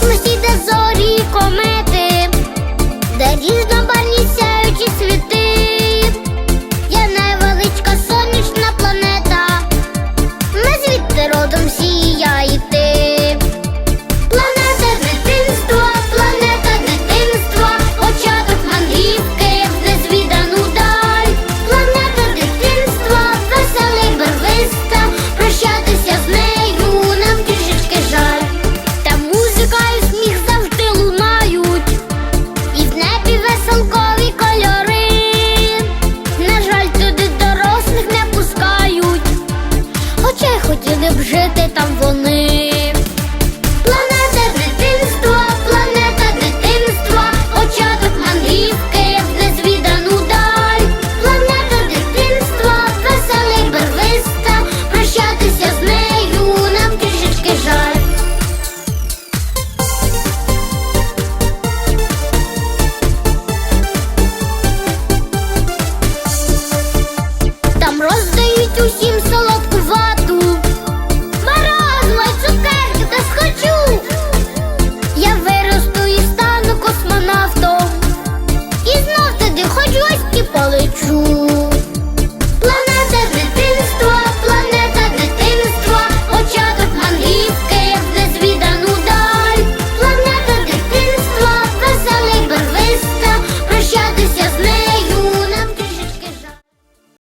Christmas хотіли б жити там вони. Планета дитинства, планета дитинства, початок мандрівки в незвідану даль. Планета дитинства, веселий берлиста, прощатися з нею нам трішечки жаль. Там роздають усім соло.